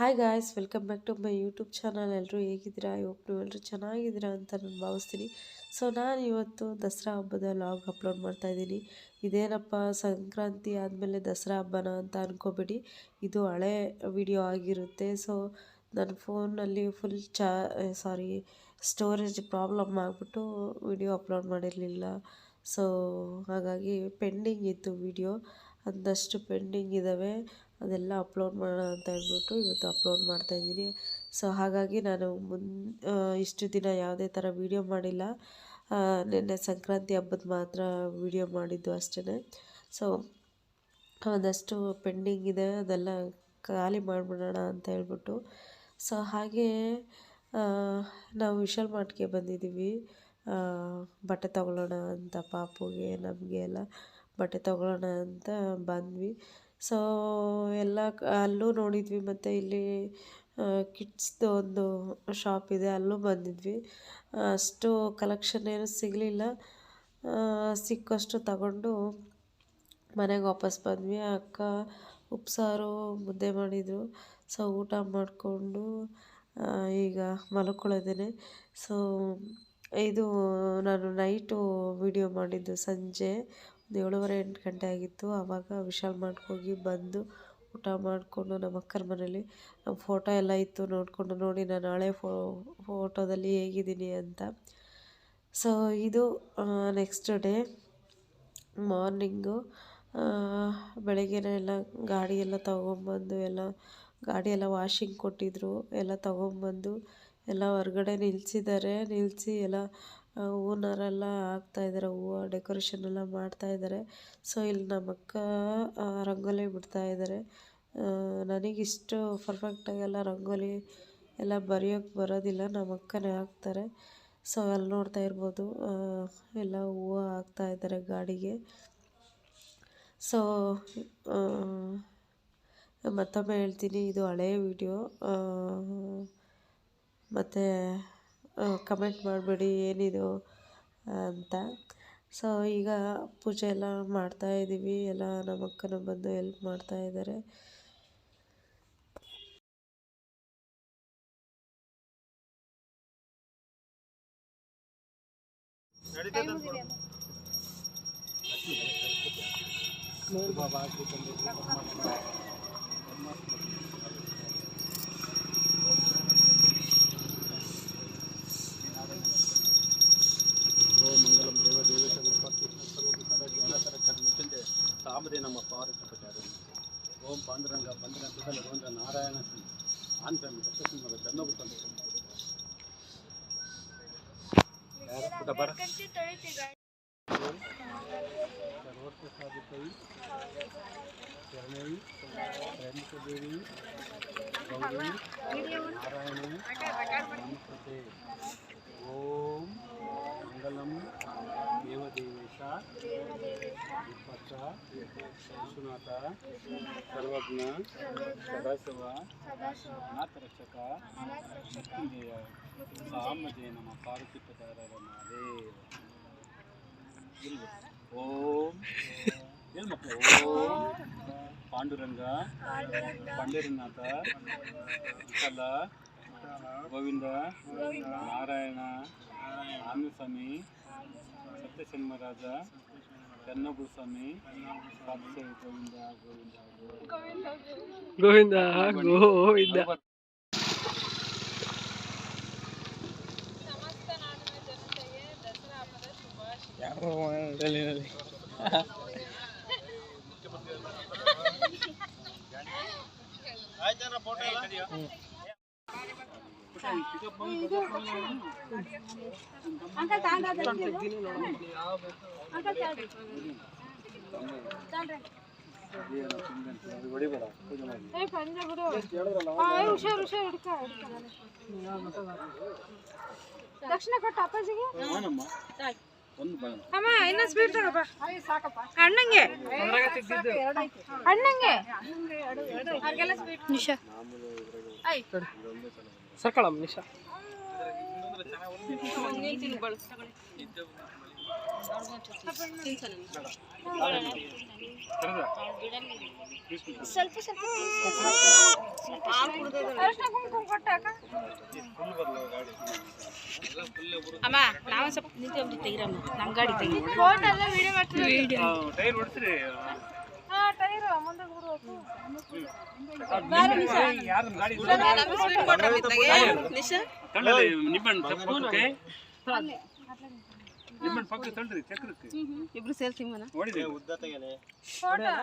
Hi guys welcome back to my YouTube channel ಎಲ್ಲರೂ ಹೇಗಿದ್ದೀರಾ? Hope ನೀವು ಎಲ್ಲರೂ ಚೆನ್ನಾಗಿದ್ದೀರಾ ಅಂತ ನಾನು ಭಾವಿಸ್ತೀನಿ. ಸೊ ನಾನು ಇವತ್ತು ದಸರಾ ಹಬ್ಬದ ಲಾಗ್ ಅಪ್ಲೋಡ್ ಮಾಡ್ತಾ ಇದ್ದೀನಿ. ಇದೇನಪ್ಪ, ಸಂಕ್ರಾಂತಿ ಆದಮೇಲೆ ದಸರಾ ಹಬ್ಬನ ಅಂತ ಅನ್ಕೋಬೇಡಿ. ಇದು ಹಳೆ ವಿಡಿಯೋ ಆಗಿರುತ್ತೆ. ಸೊ ನನ್ನ ಫೋನಲ್ಲಿ ಫುಲ್ ಚಾ ಸಾರಿ ಸ್ಟೋರೇಜ್ ಪ್ರಾಬ್ಲಮ್ ಆಗಿಬಿಟ್ಟು ವಿಡಿಯೋ ಅಪ್ಲೋಡ್ ಮಾಡಿರಲಿಲ್ಲ. ಸೊ ಹಾಗಾಗಿ ಪೆಂಡಿಂಗ್ ಇತ್ತು ವಿಡಿಯೋ ಅಂದಷ್ಟು ಪೆಂಡಿಂಗ್ ಇದ್ದಾವೆ ಅದೆಲ್ಲ ಅಪ್ಲೋಡ್ ಮಾಡೋಣ ಅಂತ ಹೇಳ್ಬಿಟ್ಟು ಇವತ್ತು ಅಪ್ಲೋಡ್ ಮಾಡ್ತಾಯಿದ್ದೀನಿ ಸೊ ಹಾಗಾಗಿ ನಾನು ಮುನ್ ಇಷ್ಟು ದಿನ ಯಾವುದೇ ಥರ ವೀಡಿಯೋ ಮಾಡಿಲ್ಲ. ನಿನ್ನೆ ಸಂಕ್ರಾಂತಿ ಹಬ್ಬದ ಮಾತ್ರ ವೀಡಿಯೋ ಮಾಡಿದ್ದು ಅಷ್ಟೇ ಸೊ ಒಂದಷ್ಟು ಪೆಂಡಿಂಗ್ ಇದೆ, ಅದೆಲ್ಲ ಖಾಲಿ ಮಾಡಿಬಿಡೋಣ ಅಂತ ಹೇಳ್ಬಿಟ್ಟು. ಸೊ ಹಾಗೆ ನಾವು ವಿಶಾಲ್ ಮಾರ್ಟ್ಗೆ ಬಂದಿದ್ದೀವಿ. ಬಟ್ಟೆ ತಗೊಳ್ಳೋಣ ಅಂತ ಪಾಪುಗೆ, ನಮಗೆ ಎಲ್ಲ ಬಟ್ಟೆ ತಗೊಳ್ಳೋಣ ಅಂತ ಬಂದ್ವಿ. ಸೊ ಎಲ್ಲ ಅಲ್ಲೂ ನೋಡಿದ್ವಿ ಮತ್ತು ಇಲ್ಲಿ ಕಿಡ್ಸ್ದು ಒಂದು ಶಾಪ್ ಇದೆ, ಅಲ್ಲೂ ಬಂದಿದ್ವಿ. ಅಷ್ಟು ಕಲೆಕ್ಷನ್ ಏನು ಸಿಗಲಿಲ್ಲ. ಸಿಕ್ಕಷ್ಟು ತಗೊಂಡು ಮನೆಗೆ ವಾಪಸ್ ಬಂದ್ವಿ. ಅಕ್ಕ, ಉಪ್ಸಾರು ಮುದ್ದೆ ಮಾಡಿದರು. ಸೊ ಊಟ ಮಾಡಿಕೊಂಡು ಈಗ ಮಲ್ಕೊಳ್ಳೋದೇನೆ. ಸೊ ಇದು ನಾನು ನೈಟು ವಿಡಿಯೋ ಮಾಡಿದ್ದು ಸಂಜೆ. ಒಂದು ಏಳುವರೆ ಎಂಟು ಗಂಟೆ ಆಗಿತ್ತು. ಆವಾಗ ವಿಶಾಲ್ ಮಾರ್ಟ್ಗೆ ಹೋಗಿ ಬಂದು ಊಟ ಮಾಡಿಕೊಂಡು ನಮ್ಮ ಅಕ್ಕರ ಮನೇಲಿ ನಮ್ಮ ಫೋಟೋ ಎಲ್ಲ ಇತ್ತು. ನೋಡಿಕೊಂಡು ನೋಡಿ ನಾನು ಹಳೆ ಫೋ, ಫೋಟೋದಲ್ಲಿ ಹೇಗಿದ್ದೀನಿ ಅಂತ. ಸೊ ಇದು ನೆಕ್ಸ್ಟ್ ಡೇ ಮಾರ್ನಿಂಗು ಬೆಳಗ್ಗೆನೇ ಎಲ್ಲ ಗಾಡಿ ಎಲ್ಲ ತೊಗೊಂಬಂದು ಎಲ್ಲ, ಗಾಡಿ ಎಲ್ಲ ವಾಷಿಂಗ್ ಕೊಟ್ಟಿದ್ದರು ಎಲ್ಲ ತೊಗೊಂಬಂದು ಎಲ್ಲ ಹೊರ್ಗಡೆ ನಿಲ್ಲಿಸಿದ್ದಾರೆ ನಿಲ್ಲಿಸಿ ಎಲ್ಲ ಹೂನಾರೆಲ್ಲ ಹಾಕ್ತಾಯಿದ್ದಾರೆ ಹೂವು ಡೆಕೋರೇಷನ್ ಎಲ್ಲ ಮಾಡ್ತಾಯಿದ್ದಾರೆ ಸೊ ಇಲ್ಲಿ ನಮ್ಮ ಅಕ್ಕ ರಂಗೋಲಿ ಪರ್ಫೆಕ್ಟ್ ನನಗಿಷ್ಟು ಪರ್ಫೆಕ್ಟಾಗೆಲ್ಲ ರಂಗೋಲಿ ಎಲ್ಲ ಬರೆಯೋಕ್ಕೆ ಬರೋದಿಲ್ಲ, ನಮ್ಮ ಅಕ್ಕನೇ ಹಾಕ್ತಾರೆ. ಸೊ ಅಲ್ಲಿ ನೋಡ್ತಾ ಇರ್ಬೋದು ಎಲ್ಲ ಹೂವು ಹಾಕ್ತಾಯಿದ್ದಾರೆ ಗಾಡಿಗೆ. ಸೊ ಮತ್ತೊಮ್ಮೆ ಹೇಳ್ತೀನಿ, ಇದು ಹಳೆಯ ವಿಡಿಯೋ ಮತ್ತು ಕಮೆಂಟ್ ಮಾಡಬೇಡಿ, ಏನಿದು ಅಂತ. ಸೊ ಈಗ ಪೂಜೆ ಎಲ್ಲ ಮಾಡ್ತಾ ಇದ್ದೀವಿ. ಎಲ್ಲ ನಮ್ಮ ಅಕ್ಕನ ಬಂದು ಎಲ್ಪ್ ಮಾಡ್ತಾಯಿದ್ದಾರೆ ಬಾಬಾ ಓಂ ಪಾಂಡುರಂಗ ಬಂದಿರ ಸುಧಲ ಗೋವಿಂದ ನಾರಾಯಣ ಸಿಂಗ್ ಆನ್ಸಂಬಿ ಸಪ್ತಸಿಂಹದ ಜನ್ಮಗುಪ್ತಂದು ಸರ್ವಸ್ವ ಸಾಧಿಕೈ ಶರಣೈ ರೇಣುಕ ದೇವಿ ಗೌರಿ ನಾರಾಯಣ ನಮಸ್ತೆ ಓಂ ಮಂಗಲಂ ದೇವದೇವೇಶ విపక్ష సర్వజ్ఞ సదాశివ అనాథరక్షక మృత్యుంజయ సామజయ నమ పార్వతిపదారమాదే ఓం. ఓం. పాండురంగ. పండరినాథ. విఠల గోవింద. నారాయణ. ఆంజస్వామి సత్యసింహరాజ ಚನ್ನಭೂಸ್ವಾಮಿ ಪಾರ್ಥಿವ ಗೋವಿಂದ ಗೋವಿಂದ ಗೋವಿಂದ. ಗೋವಿಂದ ಹೊಡಿಬೇಡ ಪೂಜೆ ಮಾಡಿ ಹುಷಾರು ಹುಷಾರು ಹಿಡ್ಕ ದಕ್ಷಿಣ ಕೊಟ್ಟು ಅಪ್ಪಾಜಿಗೆ ಹಾನಮ್ಮ ಒಂದು ಬಣ ಅಮ್ಮ ಇನ್ನ ಸ್ವೀಟ್ ತಗೋಪ್ಪ ಅಣ್ಣಂಗೆ ಅಣ್ಣಂಗೆ ಅವ್ರಿಗೆಲ್ಲ ಸ್ವೀಟ್ ನಿಶಾ ಸರ್ಕಳಮ್ಮ ನಿಶಾ ಸ್ವಲ್ಪ ಸ್ವಲ್ಪ ಅಮ್ಮ ನಾವು ಸ್ವಲ್ಪ ನಿಂತು ತೆಗಿರಮ್ಮ. ನಮ್ಮ ಗಾಡಿ ತೆಗಿ ಫೋಟೋ ಎಲ್ಲ ವಿಡಿಯೋ ಮಾಡ್ತೀವಿ. ಟೈರ್ ಇಬ್ರು ಸೇರ್ಸಿ ಮನ ಫೋಟೋ.